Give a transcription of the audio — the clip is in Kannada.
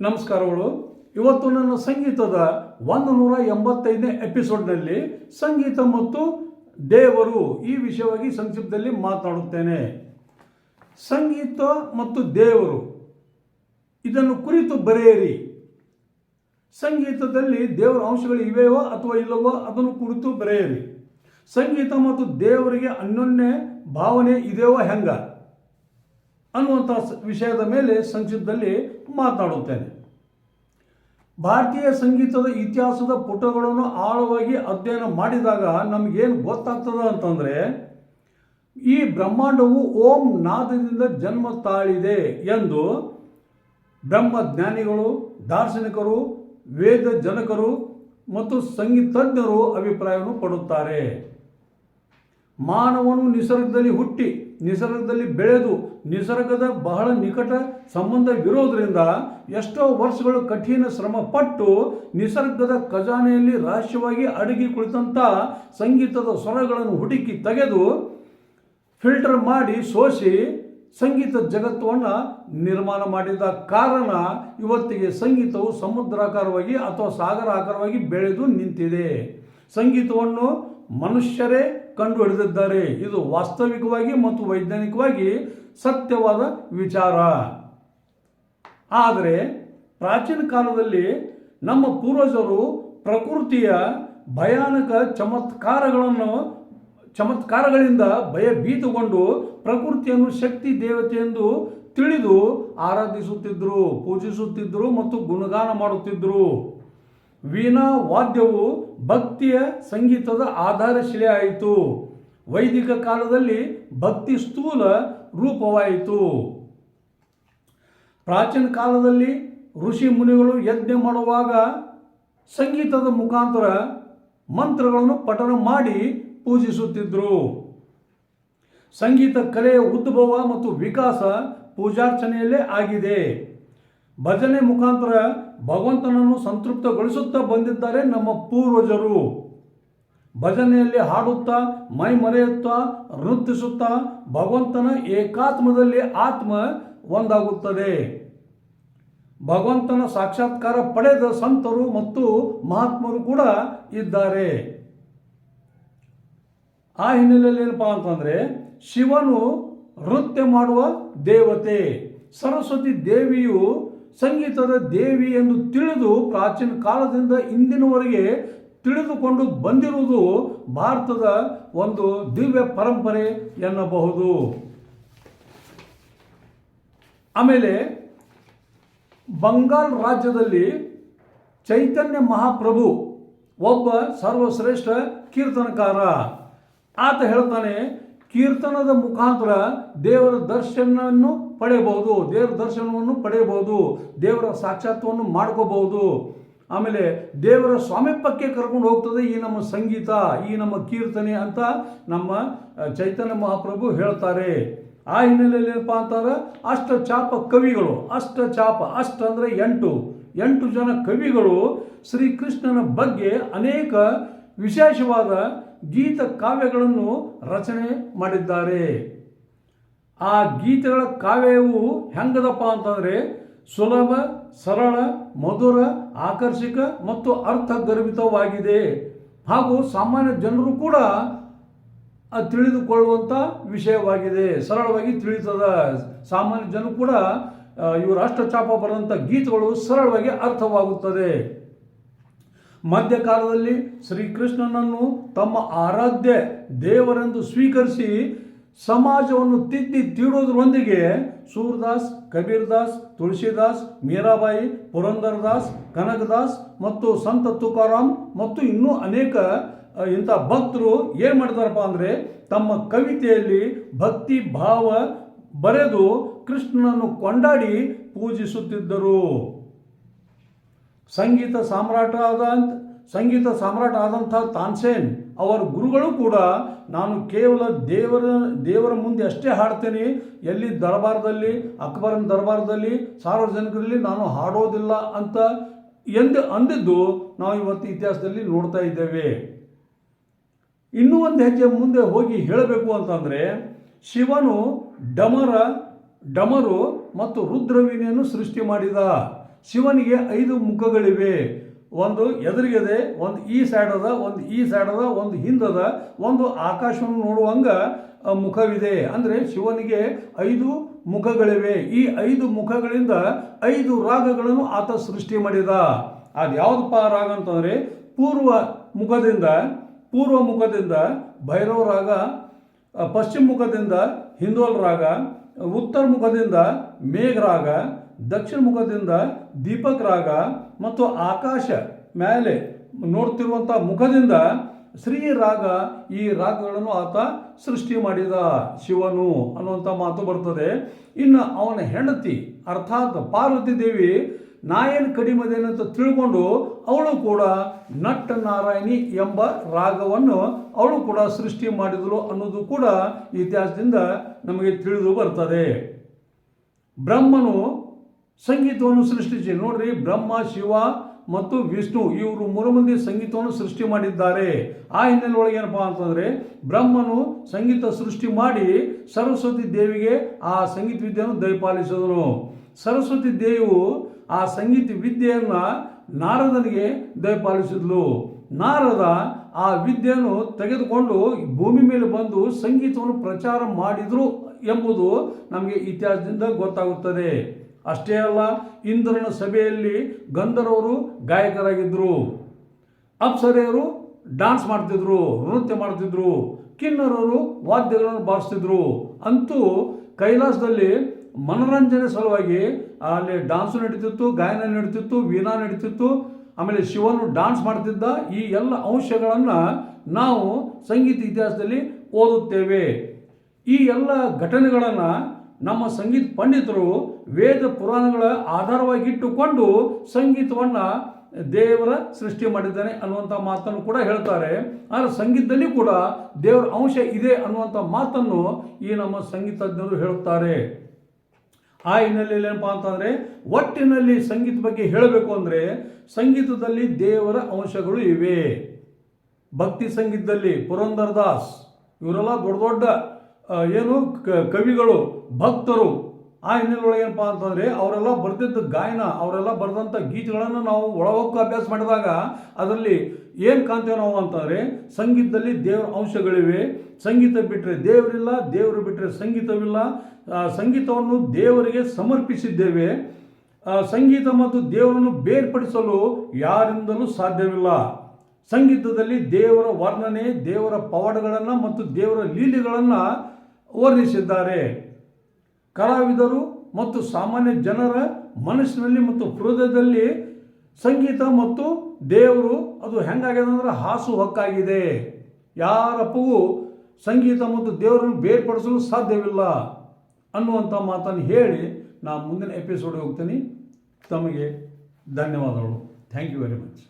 ನಮಸ್ಕಾರಗಳು. ಇವತ್ತು ನನ್ನ ಸಂಗೀತದ ಒಂದು ನೂರ ಎಂಬತ್ತೈದನೇ ಎಪಿಸೋಡ್ನಲ್ಲಿ ಸಂಗೀತ ಮತ್ತು ದೇವರು ಈ ವಿಷಯವಾಗಿ ಸಂಕ್ಷಿಪ್ತದಲ್ಲಿ ಮಾತನಾಡುತ್ತೇನೆ. ಸಂಗೀತ ಮತ್ತು ದೇವರು, ಇದನ್ನು ಕುರಿತು ಬರೆಯಿರಿ. ಸಂಗೀತದಲ್ಲಿ ದೇವರ ಅಂಶಗಳು ಇವೆಯೋ ಅಥವಾ ಇಲ್ಲವೋ ಅದನ್ನು ಕುರಿತು ಬರೆಯಿರಿ. ಸಂಗೀತ ಮತ್ತು ದೇವರಿಗೆ ಅನ್ಯೋನ್ಯ ಭಾವನೆ ಇದೆಯೋ ಹೆಂಗ? ಅನ್ನುವಂಥ ವಿಷಯದ ಮೇಲೆ ಸಂಕ್ಷಿಪ್ತದಲ್ಲಿ ಮಾತನಾಡುತ್ತೇನೆ. ಭಾರತೀಯ ಸಂಗೀತದ ಇತಿಹಾಸದ ಪುಟಗಳನ್ನು ಆಳವಾಗಿ ಅಧ್ಯಯನ ಮಾಡಿದಾಗ ನಮಗೇನು ಗೊತ್ತಾಗ್ತದ ಅಂತಂದರೆ, ಈ ಬ್ರಹ್ಮಾಂಡವು ಓಂ ನಾದದಿಂದ ಜನ್ಮ ತಾಳಿದೆ ಎಂದು ಬ್ರಹ್ಮಜ್ಞಾನಿಗಳು, ದಾರ್ಶನಿಕರು, ವೇದ ಜನಕರು ಮತ್ತು ಸಂಗೀತಜ್ಞರು ಅಭಿಪ್ರಾಯವನ್ನು ಪಡುತ್ತಾರೆ. ಮಾನವನು ನಿಸರ್ಗದಲ್ಲಿ ಹುಟ್ಟಿ ನಿಸರ್ಗದಲ್ಲಿ ಬೆಳೆದು ನಿಸರ್ಗದ ಬಹಳ ನಿಕಟ ಸಂಬಂಧವಿರೋದ್ರಿಂದ ಎಷ್ಟೋ ವರ್ಷಗಳು ಕಠಿಣ ಶ್ರಮ ಪಟ್ಟು ನಿಸರ್ಗದ ಖಜಾನೆಯಲ್ಲಿ ರಹಸ್ಯವಾಗಿ ಅಡಗಿ ಕುಳಿತಂಥ ಸಂಗೀತದ ಸ್ವರಗಳನ್ನು ಹುಡುಕಿ ತೆಗೆದು ಫಿಲ್ಟರ್ ಮಾಡಿ ಸೋಸಿ ಸಂಗೀತ ಜಗತ್ತನ್ನು ನಿರ್ಮಾಣ ಮಾಡಿದ ಕಾರಣ ಇವತ್ತಿಗೆ ಸಂಗೀತವು ಸಮುದ್ರಾಕಾರವಾಗಿ ಅಥವಾ ಸಾಗರ ಆಕಾರವಾಗಿ ಬೆಳೆದು ನಿಂತಿದೆ. ಸಂಗೀತವನ್ನು ಮನುಷ್ಯರೇ ಕಂಡು ಹಿಡಿದಿದ್ದಾರೆ ಇದು ವಾಸ್ತವಿಕವಾಗಿ ಮತ್ತು ವೈಜ್ಞಾನಿಕವಾಗಿ ಸತ್ಯವಾದ ವಿಚಾರ. ಆದರೆ ಪ್ರಾಚೀನ ಕಾಲದಲ್ಲಿ ನಮ್ಮ ಪೂರ್ವಜರು ಪ್ರಕೃತಿಯ ಭಯಾನಕ ಚಮತ್ಕಾರಗಳನ್ನು, ಚಮತ್ಕಾರಗಳಿಂದ ಭಯ ಭಯಭೀತಗೊಂಡು ಪ್ರಕೃತಿಯನ್ನು ಶಕ್ತಿ, ದೇವತೆ ಎಂದು ತಿಳಿದು ಆರಾಧಿಸುತ್ತಿದ್ದರು ಪೂಜಿಸುತ್ತಿದ್ದರು ಮತ್ತು ಗುಣಗಾನ ಮಾಡುತ್ತಿದ್ದರು ವೀಣಾ ವಾದ್ಯವು ಭಕ್ತಿಯ ಸಂಗೀತದ ಆಧಾರಶಿಲೆ ಆಯಿತು. ವೈದಿಕ ಕಾಲದಲ್ಲಿ ಭಕ್ತಿ ಸ್ಥೂಲ ರೂಪವಾಯಿತು. ಪ್ರಾಚೀನ ಕಾಲದಲ್ಲಿ ಋಷಿ ಮುನಿಗಳು ಯಜ್ಞ ಮಾಡುವಾಗ ಸಂಗೀತದ ಮುಖಾಂತರ ಮಂತ್ರಗಳನ್ನು ಪಠನ ಮಾಡಿ ಪೂಜಿಸುತ್ತಿದ್ದರು ಸಂಗೀತ ಕಲೆಯ ಉದ್ಭವ ಮತ್ತು ವಿಕಾಸ ಪೂಜಾರ್ಚನೆಯಲ್ಲೇ ಆಗಿದೆ. ಭಜನೆ ಮುಖಾಂತರ ಭಗವಂತನನ್ನು ಸಂತೃಪ್ತಗೊಳಿಸುತ್ತಾ ಬಂದಿದ್ದಾರೆ ನಮ್ಮ ಪೂರ್ವಜರು. ಭಜನೆಯಲ್ಲಿ ಹಾಡುತ್ತಾ, ಮೈ ಮರೆಯುತ್ತಾ ನೃತ್ಯಿಸುತ್ತಾ ಭಗವಂತನ ಏಕಾತ್ಮದಲ್ಲಿ ಆತ್ಮ ಒಂದಾಗುತ್ತದೆ. ಭಗವಂತನ ಸಾಕ್ಷಾತ್ಕಾರ ಪಡೆದ ಸಂತರು ಮತ್ತು ಮಹಾತ್ಮರು ಕೂಡ ಇದ್ದಾರೆ. ಆ ಹಿನ್ನೆಲೆಯಲ್ಲಿ ಏನಪ್ಪಾ ಅಂತಂದ್ರೆ, ಶಿವನು ನೃತ್ಯ ಮಾಡುವ ದೇವತೆ. ಸರಸ್ವತಿ ದೇವಿಯು ಸಂಗೀತದ ದೇವಿ ಎಂದು ತಿಳಿದು ಪ್ರಾಚೀನ ಕಾಲದಿಂದ ಇಂದಿನವರೆಗೆ ತಿಳಿದುಕೊಂಡು ಬಂದಿರುವುದು ಭಾರತದ ಒಂದು ದಿವ್ಯ ಪರಂಪರೆ ಎನ್ನಬಹುದು. ಆಮೇಲೆ ಬಂಗಾಲ್ ರಾಜ್ಯದಲ್ಲಿ ಚೈತನ್ಯ ಮಹಾಪ್ರಭು ಒಬ್ಬ ಸರ್ವಶ್ರೇಷ್ಠ ಕೀರ್ತನಕಾರ. ಆತ ಹೇಳ್ತಾನೆ ಕೀರ್ತನದ ಮುಖಾಂತರ ದೇವರ ದರ್ಶನವನ್ನು ಪಡೆಯಬಹುದು. ದೇವರ ದರ್ಶನವನ್ನು ಪಡೆಯಬಹುದು. ದೇವರ ಸಾಕ್ಷಾತ್ವವನ್ನು ಮಾಡ್ಕೋಬಹುದು. ಆಮೇಲೆ ದೇವರ ಸ್ವಾಮಿತ್ವಕ್ಕೆ ಕರ್ಕೊಂಡು ಹೋಗ್ತದೆ ಈ ನಮ್ಮ ಸಂಗೀತ, ಈ ನಮ್ಮ ಕೀರ್ತನೆ ಅಂತ ನಮ್ಮ ಚೈತನ್ಯ ಮಹಾಪ್ರಭು ಹೇಳ್ತಾರೆ. ಆ ಹಿನ್ನೆಲೆಯಲ್ಲಿ ಏನಪ್ಪಾ ಅಂತಂದ್ರೆ ಅಷ್ಟ ಚಾಪ ಕವಿಗಳು ಅಷ್ಟ ಚಾಪ ಅಷ್ಟ ಅಂದರೆ ಎಂಟು. ಎಂಟು ಜನ ಕವಿಗಳು ಶ್ರೀಕೃಷ್ಣನ ಬಗ್ಗೆ ಅನೇಕ ವಿಶೇಷವಾದ ಗೀತ ಕಾವ್ಯಗಳನ್ನು ರಚನೆ ಮಾಡಿದ್ದಾರೆ. ಆ ಗೀತೆಗಳ ಕಾವ್ಯವು ಹೆಂಗದಪ್ಪ ಅಂತಂದ್ರೆ ಸುಲಭ, ಸರಳ, ಮಧುರ, ಆಕರ್ಷಕ ಮತ್ತು ಅರ್ಥಗರ್ಭಿತವಾಗಿದೆ. ಹಾಗೂ ಸಾಮಾನ್ಯ ಜನರು ಕೂಡ ತಿಳಿದುಕೊಳ್ಳುವಂಥ ವಿಷಯವಾಗಿದೆ. ಸರಳವಾಗಿ ತಿಳಿತದ ಸಾಮಾನ್ಯ ಜನರು ಕೂಡ ಇವರು ಅಷ್ಟಚಾಪ ಬರೆದಂಥ ಗೀತೆಗಳು ಸರಳವಾಗಿ ಅರ್ಥವಾಗುತ್ತದೆ. ಮಧ್ಯಕಾಲದಲ್ಲಿ ಶ್ರೀಕೃಷ್ಣನನ್ನು ತಮ್ಮ ಆರಾಧ್ಯ ದೇವರೆಂದು ಸ್ವೀಕರಿಸಿ ಸಮಾಜವನ್ನು ತಿದ್ದಿ ತೀಡೋದ್ರೊಂದಿಗೆ ಸೂರ್ದಾಸ್, ಕಬೀರ್ದಾಸ್, ತುಳಸಿದಾಸ್, ಮೀರಾಬಾಯಿ, ಪುರಂದರದಾಸ್, ಕನಕದಾಸ್ ಮತ್ತು ಸಂತ ತುಕಾರಾಮ್ ಮತ್ತು ಇನ್ನೂ ಅನೇಕ ಇಂಥ ಭಕ್ತರು ಏನು ಮಾಡಿದಾರಪ್ಪ ಅಂದರೆ ತಮ್ಮ ಕವಿತೆಯಲ್ಲಿ ಭಕ್ತಿ ಭಾವ ಬರೆದು ಕೃಷ್ಣನನ್ನು ಕೊಂಡಾಡಿ ಪೂಜಿಸುತ್ತಿದ್ದರು. ಸಂಗೀತ ಸಾಮ್ರಾಟ ಆದ ಸಂಗೀತ ಸಾಮ್ರಾಟ ಆದಂಥ ತಾನ್ಸೇನ್ ಅವರ ಗುರುಗಳು ಕೂಡ ನಾನು ಕೇವಲ ದೇವರ ದೇವರ ಮುಂದೆ ಅಷ್ಟೇ ಹಾಡ್ತೇನೆ. ಎಲ್ಲಿ ದರ್ಬಾರದಲ್ಲಿ, ಅಕ್ಬರನ ದರ್ಬಾರದಲ್ಲಿ, ಸಾರ್ವಜನಿಕರಲ್ಲಿ ನಾನು ಹಾಡೋದಿಲ್ಲ ಅಂತ ಎಂದು ಅಂದಿದ್ದು ನಾವು ಇವತ್ತು ಇತಿಹಾಸದಲ್ಲಿ ನೋಡ್ತಾ ಇದ್ದೇವೆ. ಇನ್ನೂ ಒಂದು ಹೆಜ್ಜೆ ಮುಂದೆ ಹೋಗಿ ಹೇಳಬೇಕು ಅಂತಂದರೆ, ಶಿವನು ಡಮರ, ಡಮರು ಮತ್ತು ರುದ್ರವೀಣೆಯನ್ನು ಸೃಷ್ಟಿ ಮಾಡಿದ. ಶಿವನಿಗೆ ಐದು ಮುಖಗಳಿವೆ. ಒಂದು ಎದುರಿಗಿದೆ, ಒಂದು ಈ ಸೈಡ್ ಅದ, ಒಂದು ಈ ಸೈಡ್ ಅದ, ಒಂದು ಹಿಂದದ, ಒಂದು ಆಕಾಶವನ್ನು ನೋಡುವಂಗ ಮುಖವಿದೆ. ಅಂದರೆ ಶಿವನಿಗೆ ಐದು ಮುಖಗಳಿವೆ. ಈ ಐದು ಮುಖಗಳಿಂದ ಐದು ರಾಗಗಳನ್ನು ಆತ ಸೃಷ್ಟಿ ಮಾಡಿದ. ಅದು ಯಾವುದಪ್ಪ ರಾಗ ಅಂತಂದರೆ, ಪೂರ್ವ ಮುಖದಿಂದ ಪೂರ್ವ ಮುಖದಿಂದ ಭೈರವ ರಾಗ ಪಶ್ಚಿಮ ಮುಖದಿಂದ ಹಿಂದೋಲ್ ರಾಗ, ಉತ್ತರ ಮುಖದಿಂದ ಮೇಘ ರಾಗ ದಕ್ಷಿಣ ಮುಖದಿಂದ ದೀಪಕ್ ರಾಗ ಮತ್ತು ಆಕಾಶ ಮೇಲೆ ನೋಡ್ತಿರುವಂಥ ಮುಖದಿಂದ ಶ್ರೀ ರಾಗ ಈ ರಾಗಗಳನ್ನು ಆತ ಸೃಷ್ಟಿ ಮಾಡಿದ ಶಿವನು ಅನ್ನುವಂಥ ಮಾತು ಬರ್ತದೆ. ಇನ್ನು ಅವನ ಹೆಂಡತಿ ಅರ್ಥಾತ್ ಪಾರ್ವತಿ ದೇವಿ ನಾಯನ್ ಕಡಿಮದೇನಂತ ತಿಳ್ಕೊಂಡು ಅವಳು ಕೂಡ ನಟ್ಟ ನಾರಾಯಣಿ ಎಂಬ ರಾಗವನ್ನು ಅವಳು ಕೂಡ ಸೃಷ್ಟಿ ಮಾಡಿದಳು ಅನ್ನೋದು ಕೂಡ ಇತಿಹಾಸದಿಂದ ನಮಗೆ ತಿಳಿದು ಬರ್ತದೆ. ಬ್ರಹ್ಮನು ಸಂಗೀತವನ್ನು ಸೃಷ್ಟಿಸಿ. ನೋಡ್ರಿ, ಬ್ರಹ್ಮ, ಶಿವ ಮತ್ತು ವಿಷ್ಣು ಇವರು ಮೂರು ಮಂದಿ ಸಂಗೀತವನ್ನು ಸೃಷ್ಟಿ ಮಾಡಿದ್ದಾರೆ. ಆ ಹಿನ್ನೆಲೆ ಒಳಗೆ ಏನಪ್ಪಾ ಅಂತಂದ್ರೆ, ಬ್ರಹ್ಮನು ಸಂಗೀತ ಸೃಷ್ಟಿ ಮಾಡಿ ಸರಸ್ವತಿ ದೇವಿಗೆ ಆ ಸಂಗೀತ ವಿದ್ಯೆಯನ್ನು ದಯಪಾಲಿಸಿದನು. ಸರಸ್ವತಿ ದೇವಿಯು ಆ ಸಂಗೀತ ವಿದ್ಯೆಯನ್ನು ನಾರದನಿಗೆ ದಯಪಾಲಿಸಿದ್ಲು. ನಾರದ ಆ ವಿದ್ಯೆಯನ್ನು ತೆಗೆದುಕೊಂಡು ಭೂಮಿ ಮೇಲೆ ಬಂದು ಸಂಗೀತವನ್ನು ಪ್ರಚಾರ ಮಾಡಿದ್ರು ಎಂಬುದು ನಮಗೆ ಇತಿಹಾಸದಿಂದ ಗೊತ್ತಾಗುತ್ತದೆ. ಅಷ್ಟೇ ಅಲ್ಲ, ಇಂದ್ರನ ಸಭೆಯಲ್ಲಿ ಗಂಧರವರು ಗಾಯಕರಾಗಿದ್ದರು ಅಪ್ಸರೆಯರು ಡಾನ್ಸ್ ಮಾಡ್ತಿದ್ರು, ನೃತ್ಯ ಮಾಡ್ತಿದ್ರು. ಕಿನ್ನರವರು ವಾದ್ಯಗಳನ್ನು ಬಾರಿಸ್ತಿದ್ರು. ಅಂತೂ ಕೈಲಾಸದಲ್ಲಿ ಮನೋರಂಜನೆ ಸಲುವಾಗಿ ಅಲ್ಲಿ ಡಾನ್ಸು ನಡೀತಿತ್ತು, ಗಾಯನ ನಡೀತಿತ್ತು, ವೀಣಾ ನಡೀತಿತ್ತು. ಆಮೇಲೆ ಶಿವನು ಡಾನ್ಸ್ ಮಾಡ್ತಿದ್ದ ಈ ಎಲ್ಲ ಅಂಶಗಳನ್ನು ನಾವು ಸಂಗೀತ ಇತಿಹಾಸದಲ್ಲಿ ಓದುತ್ತೇವೆ. ಈ ಎಲ್ಲ ಘಟನೆಗಳನ್ನು ನಮ್ಮ ಸಂಗೀತ ಪಂಡಿತರು ವೇದ ಪುರಾಣಗಳ ಆಧಾರವಾಗಿಟ್ಟುಕೊಂಡು ಸಂಗೀತವನ್ನು ದೇವರ ಸೃಷ್ಟಿ ಮಾಡಿದ್ದಾನೆ ಅನ್ನುವಂಥ ಮಾತನ್ನು ಕೂಡ ಹೇಳ್ತಾರೆ. ಆದರೆ ಸಂಗೀತದಲ್ಲಿ ಕೂಡ ದೇವರ ಅಂಶ ಇದೆ ಅನ್ನುವಂಥ ಮಾತನ್ನು ಈ ನಮ್ಮ ಸಂಗೀತಜ್ಞರು ಹೇಳುತ್ತಾರೆ. ಆ ಹಿನ್ನೆಲೆಯಲ್ಲಿ ಏನಪ್ಪ ಅಂತಂದರೆ ಒಟ್ಟಿನಲ್ಲಿ ಸಂಗೀತ ಬಗ್ಗೆ ಹೇಳಬೇಕು ಅಂದರೆ ಸಂಗೀತದಲ್ಲಿ ದೇವರ ಅಂಶಗಳು ಇವೆ. ಭಕ್ತಿ ಸಂಗೀತದಲ್ಲಿ ಪುರಂದರದಾಸ್ ಇವರೆಲ್ಲ ದೊಡ್ಡ ದೊಡ್ಡ ಏನು ಕವಿಗಳು, ಭಕ್ತರು, ಆ ಹಿನ್ನೆಲೆ ಏನಪ್ಪ ಅಂತಂದರೆ ಅವರೆಲ್ಲ ಬರೆದಿದ್ದ ಗಾಯನ, ಅವರೆಲ್ಲ ಬರೆದಂಥ ಗೀತೆಗಳನ್ನು ನಾವು ಒಳಗೊಕ್ಕ ಅಭ್ಯಾಸ ಮಾಡಿದಾಗ ಅದರಲ್ಲಿ ಏನು ಕಾಣ್ತೇವೆ ನಾವು ಅಂತಂದರೆ ಸಂಗೀತದಲ್ಲಿ ದೇವರ ಅಂಶಗಳಿವೆ. ಸಂಗೀತ ಬಿಟ್ಟರೆ ದೇವರಿಲ್ಲ, ದೇವರು ಬಿಟ್ಟರೆ ಸಂಗೀತವಿಲ್ಲ. ಸಂಗೀತವನ್ನು ದೇವರಿಗೆ ಸಮರ್ಪಿಸಿದ್ದೇವೆ. ಸಂಗೀತ ಮತ್ತು ದೇವರನ್ನು ಬೇರ್ಪಡಿಸಲು ಯಾರಿಂದಲೂ ಸಾಧ್ಯವಿಲ್ಲ. ಸಂಗೀತದಲ್ಲಿ ದೇವರ ವರ್ಣನೆ, ದೇವರ ಪವಾಡಗಳನ್ನು ಮತ್ತು ದೇವರ ಲೀಲೆಗಳನ್ನು ವರ್ಣಿಸಿದ್ದಾರೆ. ಕಲಾವಿದರು ಮತ್ತು ಸಾಮಾನ್ಯ ಜನರ ಮನಸ್ಸಿನಲ್ಲಿ ಮತ್ತು ಹೃದಯದಲ್ಲಿ ಸಂಗೀತ ಮತ್ತು ದೇವರು ಅದು ಹೆಂಗಾಗಿದೆ ಅಂದ್ರೆ ಹಾಸು ಹೊಕ್ಕಾಗಿದೆ. ಯಾರಪ್ಪಗೂ ಸಂಗೀತ ಮತ್ತು ದೇವರನ್ನು ಬೇರ್ಪಡಿಸಲು ಸಾಧ್ಯವಿಲ್ಲ ಅನ್ನುವಂಥ ಮಾತನ್ನು ಹೇಳಿ ನಾ ಮುಂದಿನ ಎಪಿಸೋಡ್ ಹೋಗ್ತೀನಿ. ತಮಗೆ ಧನ್ಯವಾದಗಳು. Thank you very much